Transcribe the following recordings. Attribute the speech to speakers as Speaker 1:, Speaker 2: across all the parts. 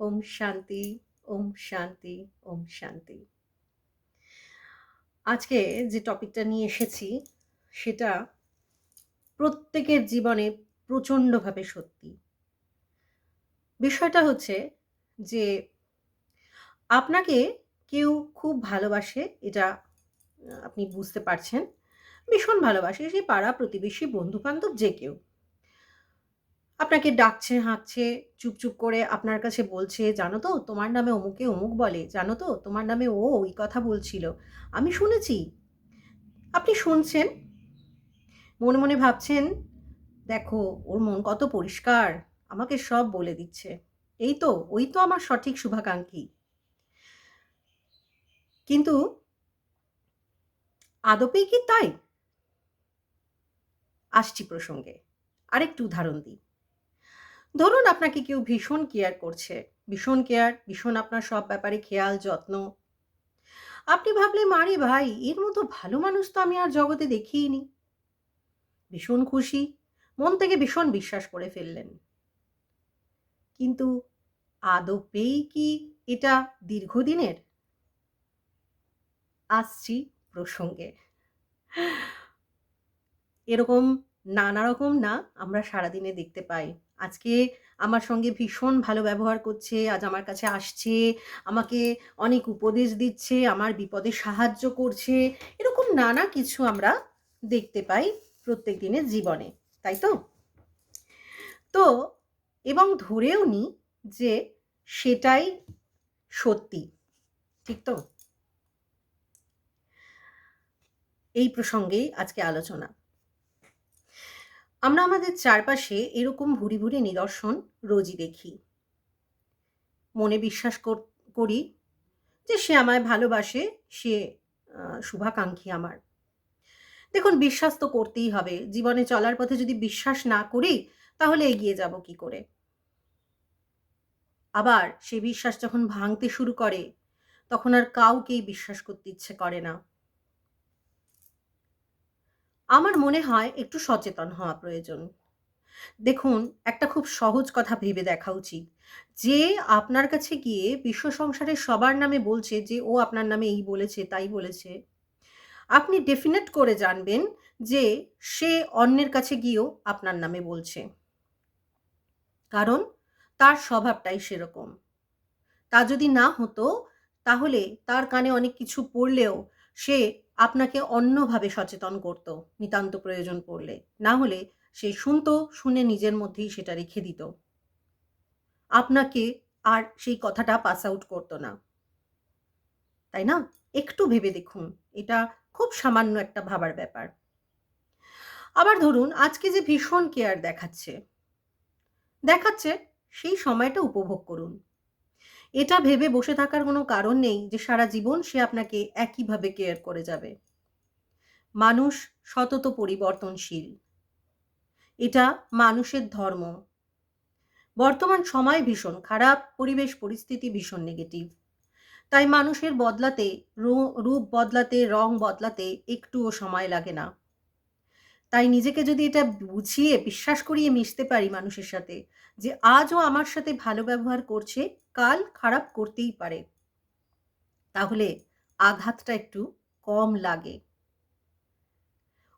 Speaker 1: ওম শান্তি ওম শান্তি ওম শান্তি। আজকে যে টপিকটা নিয়ে এসেছি, সেটা প্রত্যেকের জীবনে প্রচণ্ডভাবে সত্যি। বিষয়টা হচ্ছে যে আপনাকে কেউ খুব ভালোবাসে, এটা আপনি বুঝতে পারছেন। ভীষণ ভালোবাসে সেই পাড়া প্রতিবেশী বন্ধু বান্ধব যে কেউ। আপনাকে ডাকছে, হাঁকছে, চুপ চুপ করে আপনার কাছে বলছে, জানো তো, তোমার নামে অমুকে অমুক বলে, জানো তো, তোমার নামে ও ওই কথা বলছিল। আমি শুনেছি। আপনি শুনছেন? মনে মনে ভাবছেন, দেখো, ওর মন কত পরিষ্কার, আমাকে সব বলে দিচ্ছে। এই তো, ওই তো আমার সঠিক শুভাকাঙ্ক্ষী। কিন্তু আদপেই কি তাই? আসছি প্রসঙ্গে। আরেকটু উদাহরণ দিই। ধরুন আপনাকে কেউ ভীষণ কেয়ার করছে। ভীষণ কেয়ার ভীষণ আপনার সব ব্যাপারে খেয়াল, যত্ন। আপনি ভাবলে মারে ভাই, এর মতো ভালো মানুষ তো আমি আর জগতে দেখিনি। ভীষণ খুশি, মন থেকে ভীষণ বিশ্বাস করে ফেললেন। কিন্তু আদপেই কি এটা দীর্ঘদিনের? আসছি প্রসঙ্গে। এরকম নানা রকম না আমরা সারাদিনে দেখতে পাই। আজকে আমার সঙ্গে ভীষণ ভালো ব্যবহার করছে, আজ আমার কাছে আসছে, আমাকে অনেক উপদেশ দিচ্ছে, আমার বিপদে সাহায্য করছে, এরকম নানা কিছু আমরা দেখতে পাই প্রত্যেক দিনের জীবনে, তাই তো? তো, এবং ধরেও নি যে সেটাই সত্যি, ঠিক তো? এই প্রসঙ্গেই আজকে আলোচনা। আমরা আমাদের চারপাশে এরকম ভুরি ভুরি নিদর্শন রোজই দেখি। মনে বিশ্বাস করি যে সে আমায় ভালোবাসে, সে শুভাকাঙ্ক্ষী আমার। দেখুন, বিশ্বাস তো করতেই হবে। জীবনে চলার পথে যদি বিশ্বাস না করি, তাহলে এগিয়ে যাব কি করে? আবার সে বিশ্বাস যখন ভাঙতে শুরু করে, তখন আর কাউকেই বিশ্বাস করতে ইচ্ছে করে না। আমার মনে হয় একটু সচেতন হওয়া প্রয়োজন। দেখুন, একটা খুব সহজ কথা ভেবে দেখা উচিত। যে আপনার কাছে গিয়ে বিশ্ব সংসারের সবার নামে বলছে যে, ও আপনার নামে এই বলেছে, তাই বলেছে। আপনি ডেফিনেট করে জানবেন যে, সে অন্যের কাছে গিয়েও আপনার নামে বলছে। কারণ তার স্বভাবটাই সেরকম। তা যদি না হতো, তাহলে তার কানে অনেক কিছু পড়লেও সে আপনাকে অন্যভাবে সচেতন করত, নিতান্ত প্রয়োজন পড়লে। না হলে সে শুনতো, শুনে নিজের মধ্যেই সেটা রেখে দিত। আপনাকে আর সেই কথাটা পাস আউট করতো না। তাই না? একটু ভেবে দেখুন, এটা খুব সামান্য একটা ভাবার ব্যাপার। আবার ধরুন, আজকে যে ভীষণ কেয়ার দেখাচ্ছে দেখাচ্ছে সেই সময়টা উপভোগ করুন। এটা ভেবে বসে থাকার কোনো কারণ নেই যে সারা জীবন সে আপনাকে একইভাবে কেয়ার করে যাবে। মানুষ সতত পরিবর্তনশীল। এটা মানুষের ধর্ম। বর্তমান সময় ভীষণ খারাপ, পরিবেশ পরিস্থিতি ভীষণ নেগেটিভ তাই মানুষের বদলাতে রূপ বদলাতে, রং বদলাতে একটুও সময় লাগে না। তাই নিজেকে যদি এটা বুঝিয়ে, বিশ্বাস করিয়ে মিশতে পারি মানুষের সাথে, যে আজও আমার সাথে ভালো ব্যবহার করছে, কাল খারাপ করতেই পারে। তাহলে আঘাতটা একটু কম লাগে।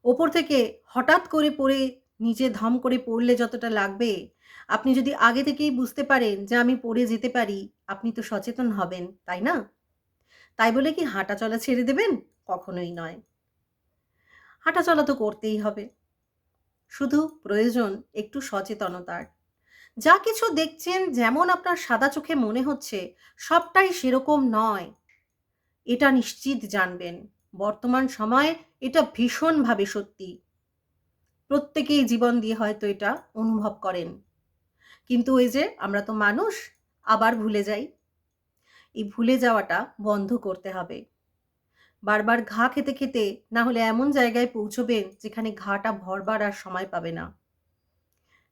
Speaker 1: ওপর থেকে হঠাৎ করে পড়ে, নিচে ধম করে পড়লে যতটা লাগবে, আপনি যদি আগে থেকেই বুঝতে পারেন যে আমি পড়ে যেতে পারি, আপনি তো সচেতন হবেন, তাই না? তাই বলে কি হাঁটা চলা ছেড়ে দেবেন? কখনোই নয়। হাঁটা চলা তো করতেই হবে। শুধু প্রয়োজন একটু সচেতনতার। যা কিছু দেখছেন, যেমন আপনার সাদা চোখে মনে হচ্ছে, সবটাই সেরকম নয়। এটা নিশ্চিত জানবেন। বর্তমান সময়ে এটা ভীষণভাবে সত্যি। প্রত্যেকেই জীবন দিয়ে হয়তো এটা অনুভব করেন। কিন্তু ওই যে আমরা তো মানুষ, আবার ভুলে যাই। এই ভুলে যাওয়াটা বন্ধ করতে হবে। বারবার ঘা খেতে খেতে না হলে এমন জায়গায় পৌঁছবেন যেখানে ঘাটা ভরবার আর সময় পাবে না।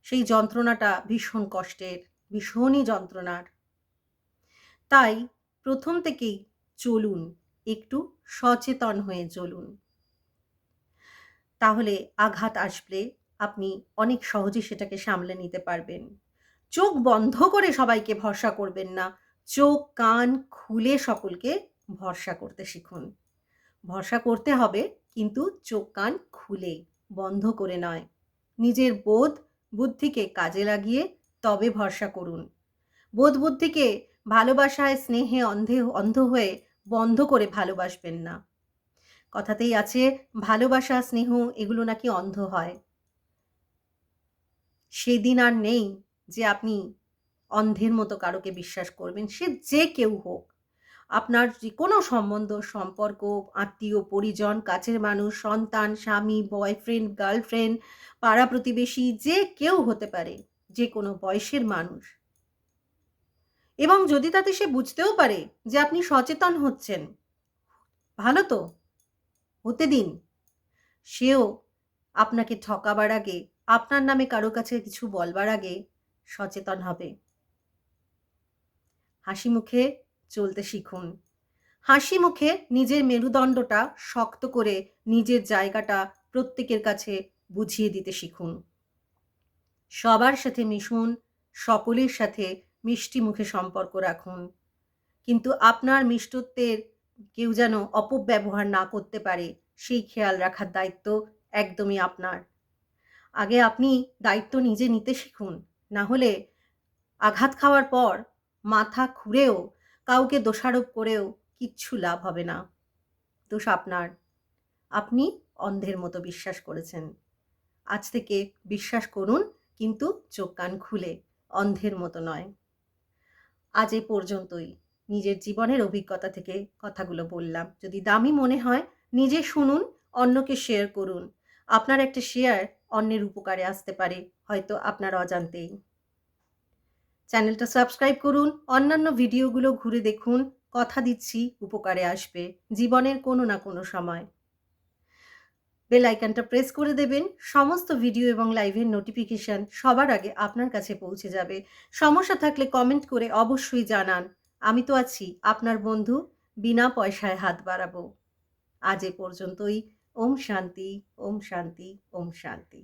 Speaker 1: সেই যন্ত্রণাটা ভীষণ কষ্টের, ভীষণই যন্ত্রণার। তাই প্রথম থেকেই চলুন, একটু সচেতন হয়ে চলুন। তাহলে আঘাত আসলে আপনি অনেক সহজে সেটাকে সামলে নিতে পারবেন। চোখ বন্ধ করে সবাইকে ভরসা করবেন না, চোখ কান খুলে সকলকে ভরসা করতে শিখুন। ভরসা করতে হবে, কিন্তু চোখ কান খুলে, বন্ধ করে নয়। নিজের বোধ বুদ্ধিকে কাজে লাগিয়ে তবে ভরসা করুন। বোধ বুদ্ধিকে ভালোবাসায় স্নেহে অন্ধে, অন্ধ হয়ে বন্ধ করে ভালোবাসবেন না। কথাতেই আছে, ভালোবাসা, স্নেহ এগুলো নাকি অন্ধ হয়। সেদিন আর নেই যে আপনি অন্ধের মতো কারোকে বিশ্বাস করবেন, সে যে কেউ হোক। আপনার যে কোনো সম্বন্ধ, সম্পর্ক, আত্মীয়, পরিজন, কাছের মানুষ, সন্তান, স্বামী বয়ফ্রেন্ড গার্লফ্রেন্ড পাড়া প্রতিবেশী, যে কেউ হতে পারে যে কোনো বয়সের মানুষ। এবং যদি তাতে সে বুঝতেও পারে যে আপনি সচেতন হচ্ছেন, ভালো তো, হতে দিন। সেও আপনাকে ঠকাবার আগে, আপনার নামে কারও কাছে কিছু বলবার আগে সচেতন হবে। হাসি মুখে চলতে শিখুন। হাসি মুখে নিজের মেরুদণ্ডটা শক্ত করে নিজের জায়গাটা প্রত্যেকের কাছে বুঝিয়ে দিতে শিখুন। সবার সাথে মিশুন, সকলের সাথে মিষ্টি মুখে সম্পর্ক রাখুন। কিন্তু আপনার মিষ্টত্বের কেউ যেন অপব্যবহার না করতে পারে, সেই খেয়াল রাখার দায়িত্ব একদমই আপনার। আগে আপনি দায়িত্ব নিজে নিতে শিখুন, না হলে আঘাত খাওয়ার পর মাথা খুঁড়েও কাউকে দোষারোপ করেও কিচ্ছু লাভ হবে না। দোষ আপনার। আপনি অন্ধের মতো বিশ্বাস করেছেন। আজ থেকে বিশ্বাস করুন, কিন্তু চোখ কান খুলে, অন্ধের মতো নয়। আজ এ পর্যন্তই। নিজের জীবনের অভিজ্ঞতা থেকে কথাগুলো বললাম। যদি দামি মনে হয়, নিজে শুনুন, অন্যকে শেয়ার করুন। আপনার একটা শেয়ার অন্যের উপকারে আসতে পারে, হয়তো আপনার অজান্তেই। চ্যানেলটা সাবস্ক্রাইব করুন, অন্যান্য ভিডিওগুলো ঘুরে দেখুন, কথা দিচ্ছি, উপকারে আসবে, জীবনের কোনো না কোনো সময়। বেল আইকনটা প্রেস করে দেবেন, সমস্ত ভিডিও এবং লাইভের নোটিফিকেশান সবার আগে আপনার কাছে পৌঁছে যাবে। সমস্যা থাকলে কমেন্ট করে অবশ্যই জানান। আমি তো আছি আপনার বন্ধু, বিনা পয়সায় হাত বাড়াবো। আজ এ পর্যন্তই, ওম শান্তি ওম শান্তি ওম শান্তি।